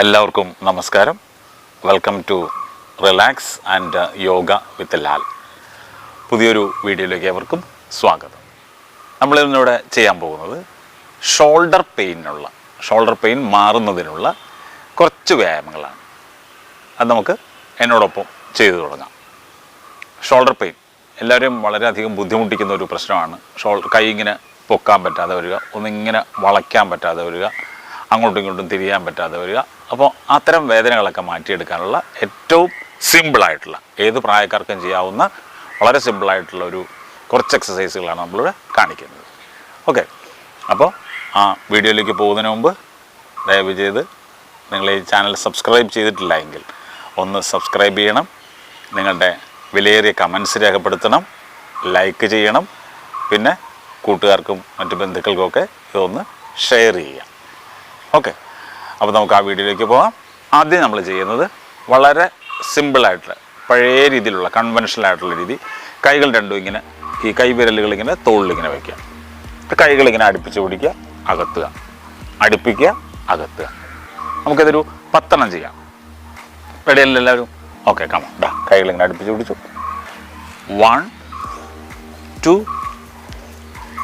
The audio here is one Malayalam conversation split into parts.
എല്ലാവർക്കും നമസ്കാരം. Welcome to relax and yoga with Lal പുതിയൊരു വീഡിയോയിലേക്ക് അവർക്കും സ്വാഗതം. നമ്മൾ ഇന്നിവിടെ ചെയ്യാൻ പോകുന്നത് ഷോൾഡർ പെയിനുള്ള ഷോൾഡർ പെയിൻ മാറുന്നതിനുള്ള കുറച്ച് വ്യായാമങ്ങളാണ്. അത് നമുക്ക് എന്നോടൊപ്പം ചെയ്തു തുടങ്ങാം. ഷോൾഡർ പെയിൻ എല്ലാവരും വളരെയധികം ബുദ്ധിമുട്ടിക്കുന്ന ഒരു പ്രശ്നമാണ്. ഷോൾ കൈ ഇങ്ങനെ പൊക്കാൻ പറ്റാതെ വരിക ഒന്നിങ്ങനെ വളയ്ക്കാൻ പറ്റാതെ വരിക അങ്ങോട്ടും ഇങ്ങോട്ടും തിരിയാൻ പറ്റാതെ വരിക അപ്പോൾ അത്തരം വേദനകളൊക്കെ മാറ്റിയെടുക്കാനുള്ള ഏറ്റവും സിമ്പിളായിട്ടുള്ള ഏത് പ്രായക്കാർക്കും ചെയ്യാവുന്ന വളരെ സിമ്പിളായിട്ടുള്ള ഒരു കുറച്ച് എക്സസൈസുകളാണ് നമ്മളിവിടെ കാണിക്കുന്നത്. ഓക്കെ. അപ്പോൾ ആ വീഡിയോയിലേക്ക് പോകുന്നതിന് മുമ്പ് ദയവ് ചെയ്ത് നിങ്ങൾ ഈ ചാനൽ സബ്സ്ക്രൈബ് ചെയ്തിട്ടില്ല എങ്കിൽ ഒന്ന് സബ്സ്ക്രൈബ് ചെയ്യണം. നിങ്ങളുടെ വിലയേറിയ കമൻസ് രേഖപ്പെടുത്തണം. ലൈക്ക് ചെയ്യണം. പിന്നെ കൂട്ടുകാർക്കും മറ്റു ബന്ധുക്കൾക്കൊക്കെ ഇതൊന്ന് ഷെയർ ചെയ്യാം. ഓക്കെ. അപ്പോൾ നമുക്ക് ആ വീഡിയോയിലേക്ക് പോകാം ആദ്യം നമ്മൾ ചെയ്യുന്നത് വളരെ സിമ്പിളായിട്ടുള്ള പഴയ രീതിയിലുള്ള കൺവെൻഷനൽ ആയിട്ടുള്ള രീതി. കൈകൾ രണ്ടും ഇങ്ങനെ ഈ കൈവിരലുകൾ ഇങ്ങനെ തോളിലിങ്ങനെ വയ്ക്കുക കൈകളിങ്ങനെ അടുപ്പിച്ച് പിടിക്കുക അകത്തുക. അടുപ്പിക്കുക അകത്തുക. നമുക്കിതൊരു പത്തെണ്ണം ചെയ്യാം. റെഡിയല്ലേ എല്ലാവരും? ഓക്കെ കമ ഡാ കൈകളിങ്ങനെ അടുപ്പിച്ച് പിടിച്ചു. One two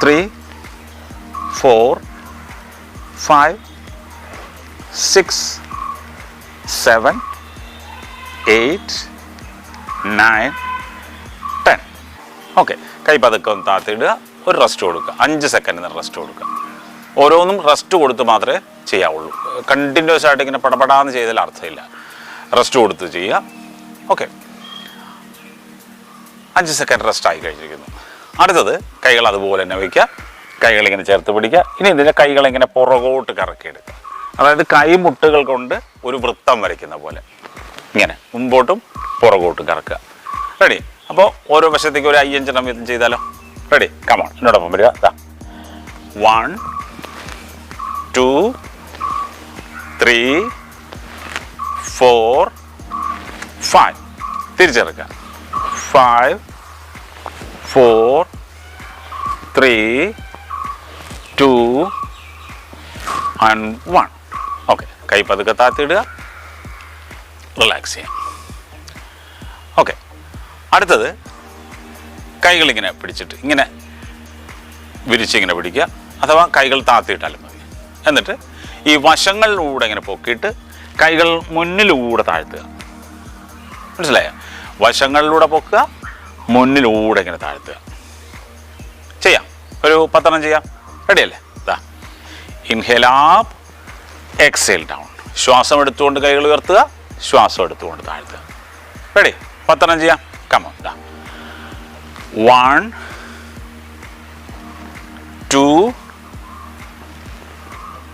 three four five six seven eight nine ten okay കൈ പതുക്കെ താത്തിയിടുക ഒരു റെസ്റ്റ് കൊടുക്കുക. അഞ്ച് സെക്കൻഡിന് റെസ്റ്റ് കൊടുക്കുക. ഓരോന്നും റെസ്റ്റ് കൊടുത്ത് മാത്രമേ ചെയ്യാവുള്ളൂ. കണ്ടിന്യൂസ് ആയിട്ട് ഇങ്ങനെ പടപടാന്ന് ചെയ്താൽ അർത്ഥമില്ല. റെസ്റ്റ് കൊടുത്ത് ചെയ്യുക. ഓക്കെ അഞ്ച് സെക്കൻഡ് റെസ്റ്റ് ആയി കഴിഞ്ഞിരിക്കുന്നു. അടുത്തത് കൈകൾ അതുപോലെ തന്നെ വയ്ക്കുക. കൈകൾ ഇങ്ങനെ ചേർത്ത് പിടിക്കുക. ഇനി ഇതിന്റെ കൈകൾ ഇങ്ങനെ പുറകോട്ട് കറക്കിയെടുക്കുക അതായത് കൈമുട്ടുകൾ കൊണ്ട് ഒരു വൃത്തം വരയ്ക്കുന്ന പോലെ. ഇങ്ങനെ മുമ്പോട്ടും പുറകോട്ടും കറക്കുക. റെഡി അപ്പോൾ ഓരോ വശത്തേക്ക് ഒരു അയ്യഞ്ചെണ്ണം വീതം ചെയ്താലോ? റെഡി കമോൺ എന്നോടൊപ്പം വരിക. ഇതാ one two three four five തിരിച്ചെടുക്കുക. Five four three two and one okay കൈ പതുക്കെ താത്തിയിടുക. റിലാക്സ് ചെയ്യാം. ഓക്കെ അടുത്തത് കൈകളിങ്ങനെ പിടിച്ചിട്ട് ഇങ്ങനെ വിരിച്ചിങ്ങനെ പിടിക്കുക. അഥവാ കൈകൾ താത്തിയിട്ടാലും മതി. എന്നിട്ട് ഈ വശങ്ങളിലൂടെ ഇങ്ങനെ പൊക്കിയിട്ട് കൈകൾ മുന്നിലൂടെ താഴ്ത്തുക. മനസ്സിലായോ? വശങ്ങളിലൂടെ പൊക്കുക മുന്നിലൂടെ ഇങ്ങനെ താഴ്ത്തുക. ചെയ്യാം. ഒരു പത്തെണ്ണം ചെയ്യാം. റെഡിയല്ലേ? ഇതാ ഇൻഹേൽ ആപ്പ്. എക്സേൽ ഡൗൺ ശ്വാസം എടുത്തുകൊണ്ട് കൈകൾ ഉയർത്തുക ശ്വാസം എടുത്തുകൊണ്ട് താഴ്ത്തുക. റെഡി പത്തെണ്ണം ചെയ്യാം. Come on one two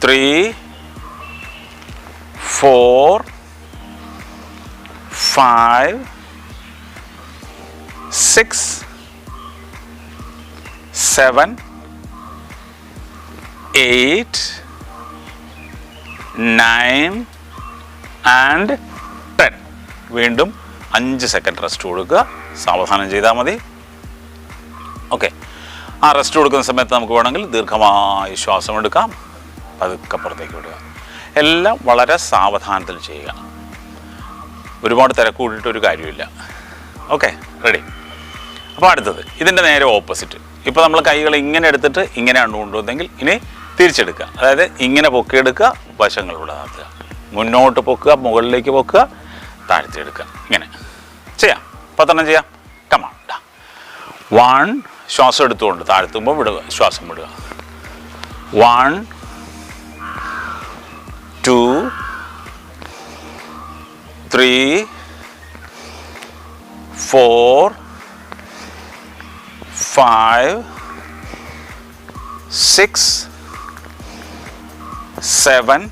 three four five six seven eight nine and ten വീണ്ടും അഞ്ച് സെക്കൻഡ് റെസ്റ്റ് കൊടുക്കുക. സാവധാനം ചെയ്താൽ മതി. ഓക്കെ ആ റെസ്റ്റ് കൊടുക്കുന്ന സമയത്ത് നമുക്ക് വേണമെങ്കിൽ ദീർഘമായി ശ്വാസം എടുക്കാം. പതുക്കെ പുറത്തേക്ക് വിടുക. എല്ലാം വളരെ സാവധാനത്തിൽ ചെയ്യുക. ഒരുപാട് തിരക്ക് ഒരു കാര്യമില്ല ഓക്കെ റെഡി അപ്പോൾ അടുത്തത്. ഇതിന്റെ നേരെ ഓപ്പോസിറ്റ് ഇപ്പോൾ നമ്മൾ കൈകൾ ഇങ്ങനെ എടുത്തിട്ട് ഇങ്ങനെയാണ് കൊണ്ടുവന്നെങ്കിൽ ഇനി തിരിച്ചെടുക്കുക. അതായത് ഇങ്ങനെ പൊക്കിയെടുക്കുക വശങ്ങളിലൂടെ നടത്തുക. മുന്നോട്ട് പൊക്കുക മുകളിലേക്ക് പൊക്കുക താഴ്ത്തിയെടുക്കുക. ഇങ്ങനെ. ചെയ്യാം. പത്തെണ്ണം ചെയ്യാം. കമാ വൺ ശ്വാസം എടുത്തുകൊണ്ട് താഴ്ത്തുമ്പോൾ വിടുക ശ്വാസം വിടുക. One two three four five six seven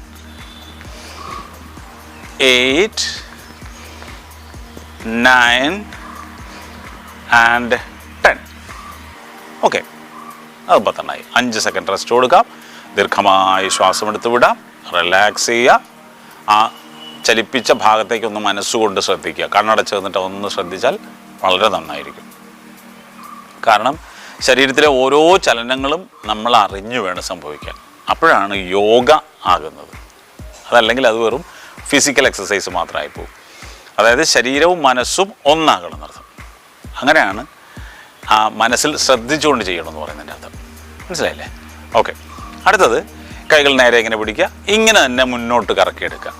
eight nine and ten okay അത് പത്തെണ്ണായി അഞ്ച് സെക്കൻഡ് റെസ്റ്റ് കൊടുക്കാം. ദീർഘമായി ശ്വാസം എടുത്ത് വിടാം. റിലാക്സ് ചെയ്യുക. ആ ചലിപ്പിച്ച ഭാഗത്തേക്ക് ഒന്ന് മനസ്സുകൊണ്ട് ശ്രദ്ധിക്കുക. കണ്ണടച്ച് നിന്നിട്ട് ഒന്ന് ശ്രദ്ധിച്ചാൽ വളരെ നന്നായിരിക്കും. കാരണം ശരീരത്തിലെ ഓരോ ചലനങ്ങളും നമ്മൾ അറിഞ്ഞു വേണം സംഭവിക്കാൻ. അപ്പോഴാണ് യോഗ ആകുന്നത്. അതല്ലെങ്കിൽ അത് വെറും ഫിസിക്കൽ എക്സസൈസ് മാത്രമായി പോകും അതായത് ശരീരവും മനസ്സും ഒന്നാകണം എന്നർത്ഥം അങ്ങനെയാണ് ആ മനസ്സിൽ ശ്രദ്ധിച്ചുകൊണ്ട് ചെയ്യണമെന്ന് പറയുന്നതിന്റെ അർത്ഥം. മനസ്സിലായില്ലേ? ഓക്കെ അടുത്തത് കൈകൾ നേരെ ഇങ്ങനെ പിടിക്കുക. ഇങ്ങനെ തന്നെ മുന്നോട്ട് കറക്കിയെടുക്കുക.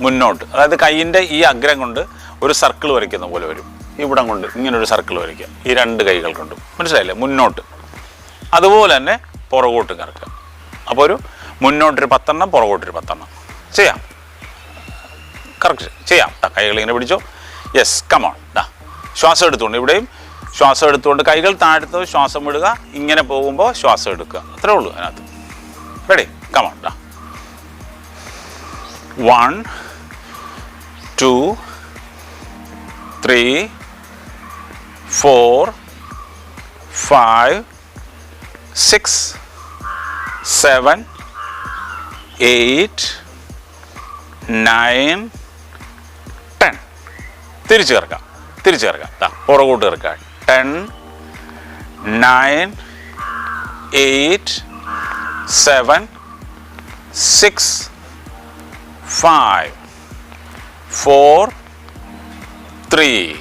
മുന്നോട്ട്. അതായത് കൈയിന്റെ ഈ അഗ്രം കൊണ്ട് ഒരു സർക്കിൾ വരയ്ക്കുന്ന പോലെ വരും. ഇവിടം കൊണ്ട് ഇങ്ങനെ ഒരു സർക്കിൾ വരയ്ക്കുക. ഈ രണ്ട് കൈകൾ കൊണ്ടും. മനസ്സിലായില്ലേ? മുന്നോട്ട്. അതുപോലെ തന്നെ പുറകോട്ട് കറക്കുക. അപ്പോൾ ഒരു മുന്നോട്ടൊരു പത്തെണ്ണം പുറകോട്ടൊരു പത്തെണ്ണം. ചെയ്യാം. കറക്റ്റ് ചെയ്യാം. കൈകൾ ഇങ്ങനെ പിടിച്ചോ. യെസ് കമോൺ ഡാ ശ്വാസം എടുത്തുകൊണ്ട് ഇവിടെയും ശ്വാസം എടുത്തുകൊണ്ട് കൈകൾ താഴ്ത്തു ശ്വാസം വിടുക. ഇങ്ങനെ പോകുമ്പോൾ ശ്വാസം എടുക്കുക. അത്രേ ഉള്ളൂ അതിനകത്ത്. റെഡി കമോൺ ഡാ one two three four five six seven eight nine ten തിരിച്ചു കിടക്കാം തിരിച്ചു കിടക്കാം പുറകോട്ട് കിടക്കാം ten nine eight seven six five four three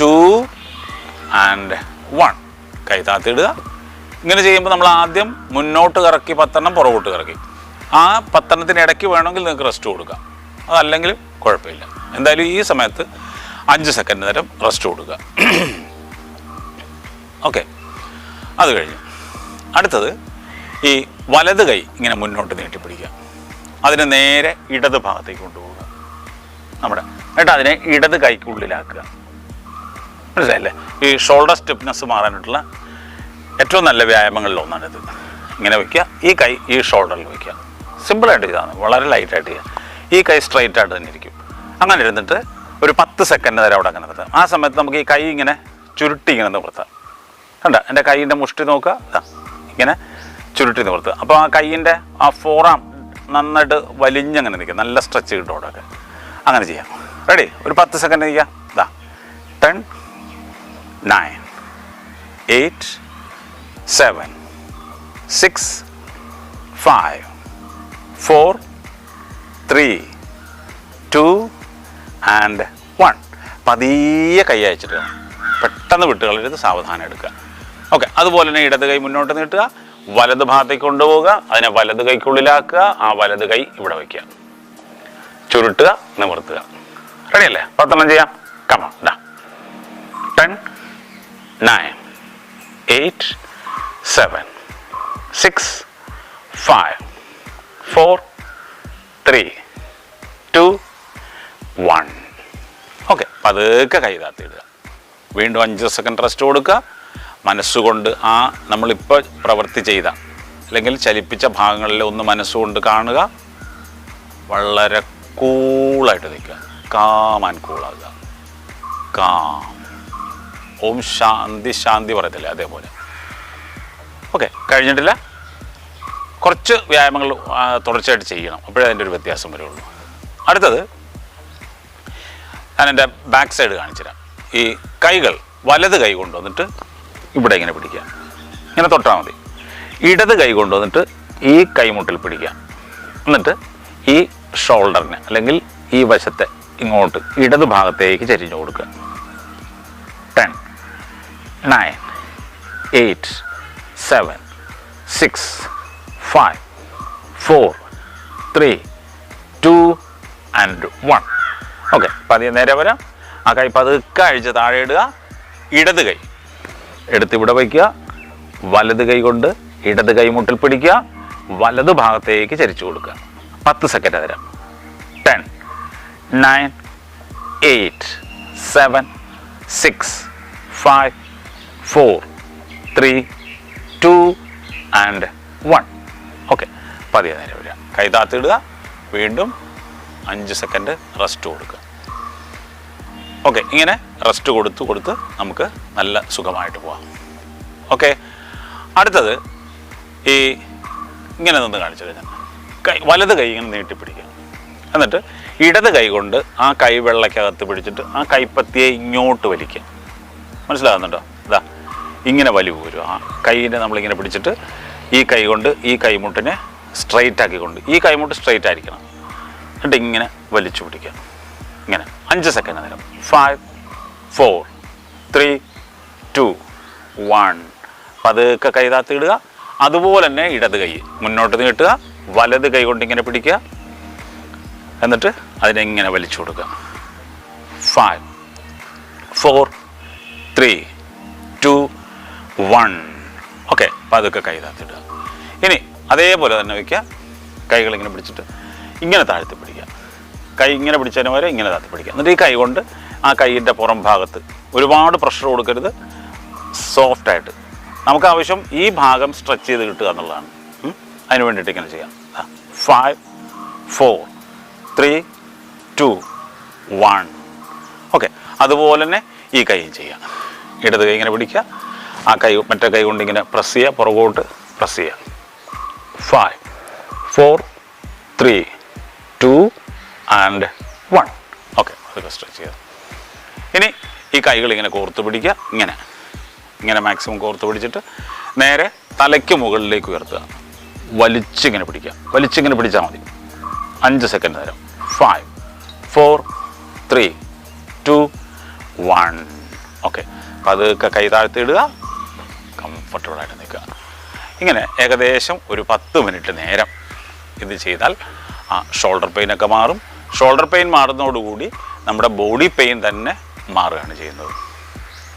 two and one കൈ താത്തിടുക. ഇങ്ങനെ ചെയ്യുമ്പോൾ നമ്മൾ ആദ്യം മുന്നോട്ട് കറക്കി പത്തെണ്ണം പുറകോട്ട് കറക്കി. ആ പത്തെണ്ണത്തിന് ഇടയ്ക്ക് വേണമെങ്കിൽ നിങ്ങൾക്ക് റെസ്റ്റ് കൊടുക്കാം. അതല്ലെങ്കിൽ കുഴപ്പമില്ല. എന്തായാലും ഈ സമയത്ത് അഞ്ച് സെക്കൻഡ് നേരം റെസ്റ്റ് കൊടുക്കുക. ഓക്കെ അത് കഴിഞ്ഞു. അടുത്തത് ഈ വലത് കൈ ഇങ്ങനെ മുന്നോട്ട് നീട്ടിപ്പിടിക്കുക. അതിനെ നേരെ ഇടത് ഭാഗത്തേക്ക് കൊണ്ടുപോകുക നമ്മുടെ എന്നിട്ട് അതിനെ ഇടത് കൈക്കുള്ളിലാക്കുക. മനസ്സിലായില്ലേ? ഈ ഷോൾഡർ സ്റ്റിഫ്നെസ് മാറാനായിട്ടുള്ള ഏറ്റവും നല്ല വ്യായാമങ്ങളിൽ ഒന്നാണിത് ഇങ്ങനെ വയ്ക്കുക ഈ കൈ ഈ ഷോൾഡറിൽ വയ്ക്കുക സിമ്പിളായിട്ട് ചെയ്താണ് വളരെ ലൈറ്റായിട്ട് ചെയ്യുക ഈ കൈ സ്ട്രൈറ്റ് ആയിട്ട് തന്നെ ഇരിക്കും. അങ്ങനെ ഇരുന്നിട്ട് ഒരു പത്ത് സെക്കൻഡ് നേരം അവിടെ അങ്ങനെ നിർത്താം. ആ സമയത്ത് നമുക്ക് ഈ കൈ ഇങ്ങനെ ചുരുട്ടി ഇങ്ങനെ നിവർത്താം. കണ്ട? എന്റെ കൈയിന്റെ മുഷ്ടി നോക്കുക. ഇങ്ങനെ ചുരുട്ടി നിവർത്തുക. അപ്പോൾ ആ കൈയിന്റെ ആ ഫോറാം നന്നായിട്ട് വലിഞ്ഞങ്ങനെ നിൽക്കുക. നല്ല സ്ട്രെച്ച് കിട്ടും അവിടെയൊക്കെ. അങ്ങനെ ചെയ്യാം. റെഡി ഒരു പത്ത് സെക്കൻഡ് നിൽക്കുക ഇതാ ten nine eight seven six, five, four, three, two and one. പതിയെ കൈ പെട്ടെന്ന് വിട്ട് കളയരുത് സാവധാനം എടുക്കുക. ഓക്കെ അതുപോലെ തന്നെ ഇടത് കൈ മുന്നോട്ട് നീട്ടുക. വലത് ഭാഗത്തേക്ക് കൊണ്ടുപോവുക. അതിനെ വലത് കൈക്കുള്ളിലാക്കുക. ആ വലത് കൈ ഇവിടെ വയ്ക്കുക. ചുരുട്ടുക നിവർത്തുക. റെഡിയല്ലേ പത്തെണ്ണം ചെയ്യാം? Come on ten nine eight seven six five four three two one okay പതുക്കെ കൈ താത്തിയിടുക വീണ്ടും അഞ്ച് സെക്കൻഡ് റെസ്റ്റ് കൊടുക്കുക. മനസ്സുകൊണ്ട് ആ നമ്മളിപ്പോൾ പ്രവൃത്തി ചെയ്ത അല്ലെങ്കിൽ ചലിപ്പിച്ച ഭാഗങ്ങളിൽ ഒന്ന് മനസ്സുകൊണ്ട് കാണുക. വളരെ കൂളായിട്ട് നിൽക്കുക. കാം ആൻഡ് കൂളാകുക കാം ഓം ശാന്തി ശാന്തി പറയത്തില്ലേ? അതേപോലെ. ഓക്കെ കഴിഞ്ഞിട്ടില്ല. കുറച്ച് വ്യായാമങ്ങൾ തുടർച്ചയായിട്ട് ചെയ്യണം. അപ്പോഴേ അതിന്റെ ഒരു വ്യത്യാസം വരുള്ളൂ. അടുത്തത് ഞാൻ എന്റെ ബാക്ക് സൈഡ് കാണിച്ചുതരാം ഈ കൈകൾ വലത് കൈ കൊണ്ടുവന്നിട്ട് ഇവിടെ ഇങ്ങനെ പിടിക്കുക. ഇങ്ങനെ തൊട്ടാൽ മതി. ഇടത് കൈ കൊണ്ടുവന്നിട്ട് ഈ കൈമുട്ടിൽ പിടിക്കുക. എന്നിട്ട് ഈ ഷോൾഡറിന് അല്ലെങ്കിൽ ഈ വശത്തെ ഇങ്ങോട്ട് ഇടത് ഭാഗത്തേക്ക് ചരിഞ്ഞു കൊടുക്കുക. Ten nine eight seven six five four three two and one okay പതിയെ നേരെ വരാം. ആ കൈ പതുക്കെ അഴിച്ച് താഴെ ഇടുക. ഇടത് കൈ. എടുത്ത് ഇവിടെ വയ്ക്കുക. വലത് കൈ കൊണ്ട് ഇടത് കൈമുട്ടിൽ പിടിക്കുക. വലത് ഭാഗത്തേക്ക് ചരിച്ചു കൊടുക്കുക. പത്ത് സെക്കൻഡ് തരാം ten nine eight seven six five four three two and one okay പതിയെ നേരം വരിക. കൈ താത്തിടുക വീണ്ടും അഞ്ച് സെക്കൻഡ് റെസ്റ്റ് കൊടുക്കുക. ഓക്കെ ഇങ്ങനെ റെസ്റ്റ് കൊടുത്ത് കൊടുത്ത് നമുക്ക് നല്ല സുഖമായിട്ട് പോവാം. ഓക്കെ അടുത്തത് ഈ ഇങ്ങനെ നിന്ന് കാണിച്ചത് ഞാൻ. കൈ വലത് കൈ ഇങ്ങനെ നീട്ടിപ്പിടിക്കുക. എന്നിട്ട് ഇടത് കൈ കൊണ്ട് ആ കൈ വെള്ളക്കകത്ത് പിടിച്ചിട്ട് ആ കൈപ്പത്തിയെ ഇങ്ങോട്ട് വലിക്കുക. മനസ്സിലാകുന്നുണ്ടോ? ഇങ്ങനെ വലിവ് വരും ആ കൈയിനെ നമ്മളിങ്ങനെ പിടിച്ചിട്ട് ഈ കൈ കൊണ്ട് ഈ കൈമുട്ടിനെ സ്ട്രെയിറ്റ് ആക്കിക്കൊണ്ട് ഈ കൈമുട്ട് സ്ട്രൈറ്റ് ആയിരിക്കണം. എന്നിട്ട് ഇങ്ങനെ വലിച്ചു പിടിക്കുക. ഇങ്ങനെ. അഞ്ച് സെക്കൻഡ് നേരം. Five four three two one പതുക്കെ കൈ താത്തിയിടുക അതുപോലെ തന്നെ ഇടത് കൈ. മുന്നോട്ട് നീട്ടുക. വലത് കൈ കൊണ്ട് ഇങ്ങനെ പിടിക്കുക. എന്നിട്ട് അതിനെ ഇങ്ങനെ വലിച്ചു കൊടുക്കുക. Five four three two one. Okay പതുക്കെ കൈ താത്തിടുക ഇനി അതേപോലെ തന്നെ വയ്ക്കുക. കൈകളിങ്ങനെ പിടിച്ചിട്ട് ഇങ്ങനെ താഴ്ത്തി പിടിക്കുക. കൈ ഇങ്ങനെ പിടിച്ചതിന് വരെ ഇങ്ങനെ താഴ്ത്തി പിടിക്കുക. എന്നിട്ട് ഈ കൈ കൊണ്ട് ആ കൈയിന്റെ പുറം ഭാഗത്ത് ഒരുപാട് പ്രഷർ കൊടുക്കരുത്. സോഫ്റ്റായിട്ട് നമുക്ക് ആവശ്യം ഈ ഭാഗം സ്ട്രെച്ച് ചെയ്ത് കിട്ടുക എന്നുള്ളതാണ്. അതിന് വേണ്ടിയിട്ട് ഇങ്ങനെ ചെയ്യാം. Five four three two one okay അതുപോലെ തന്നെ ഈ കൈയും ചെയ്യുക. ഇടത് കൈ ഇങ്ങനെ പിടിക്കുക. ആ കൈ മറ്റേ കൈ കൊണ്ട് ഇങ്ങനെ പ്രസ് ചെയ്യുക പുറകോട്ട് പ്രസ് ചെയ്യുക. Five four three two and one okay അതൊക്കെ സ്ട്രെച്ച് ചെയ്യുക. ഇനി ഈ കൈകൾ ഇങ്ങനെ കോർത്ത് പിടിക്കുക. ഇങ്ങനെ. ഇങ്ങനെ മാക്സിമം കോർത്ത് പിടിച്ചിട്ട് നേരെ തലയ്ക്ക് മുകളിലേക്ക് ഉയർത്തുക. വലിച്ചിങ്ങനെ പിടിക്കുക. വലിച്ചിങ്ങനെ പിടിച്ചാൽ മതി. അഞ്ച് സെക്കൻഡ് നേരം. Five four three two one okay അത് കൈ താഴ്ത്തിയിടുക കംഫർട്ടബിളായിട്ട് നിൽക്കുക. ഇങ്ങനെ ഏകദേശം ഒരു പത്ത് മിനിറ്റ് നേരം ഇത് ചെയ്താൽ ആ ഷോൾഡർ പെയിനൊക്കെ മാറും. ഷോൾഡർ പെയിൻ മാറുന്നതോടുകൂടി നമ്മുടെ ബോഡി പെയിൻ തന്നെ മാറുകയാണ് ചെയ്യുന്നത്.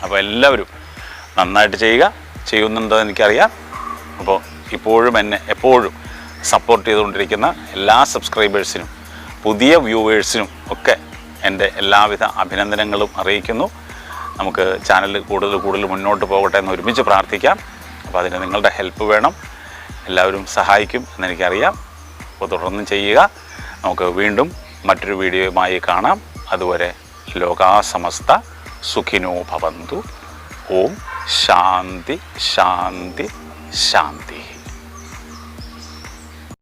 അപ്പോൾ എല്ലാവരും നന്നായിട്ട് ചെയ്യുക. ചെയ്യുന്നുണ്ടെന്ന് എനിക്കറിയാം. അപ്പോൾ ഇപ്പോഴും എന്നെ എപ്പോഴും സപ്പോർട്ട് ചെയ്തുകൊണ്ടിരിക്കുന്ന എല്ലാ സബ്സ്ക്രൈബേഴ്സിനും പുതിയ വ്യൂവേഴ്സിനും ഒക്കെ എന്റെ എല്ലാവിധ അഭിനന്ദനങ്ങളും അറിയിക്കുന്നു. നമുക്ക് ചാനൽ കൂടുതൽ കൂടുതൽ മുന്നോട്ട് പോകട്ടെ എന്ന് ഒരുമിച്ച് പ്രാർത്ഥിക്കാം. അപ്പോൾ അതിന് നിങ്ങളുടെ ഹെൽപ്പ് വേണം. എല്ലാവരും സഹായിക്കും എന്നെനിക്കറിയാം. അപ്പോൾ തുടർന്നും ചെയ്യുക. നമുക്ക് വീണ്ടും മറ്റൊരു വീഡിയോയുമായി കാണാം. അതുവരെ ലോകാസമസ്ത സുഖിനോ ഭവന്തു. ഓം ശാന്തി ശാന്തി ശാന്തി.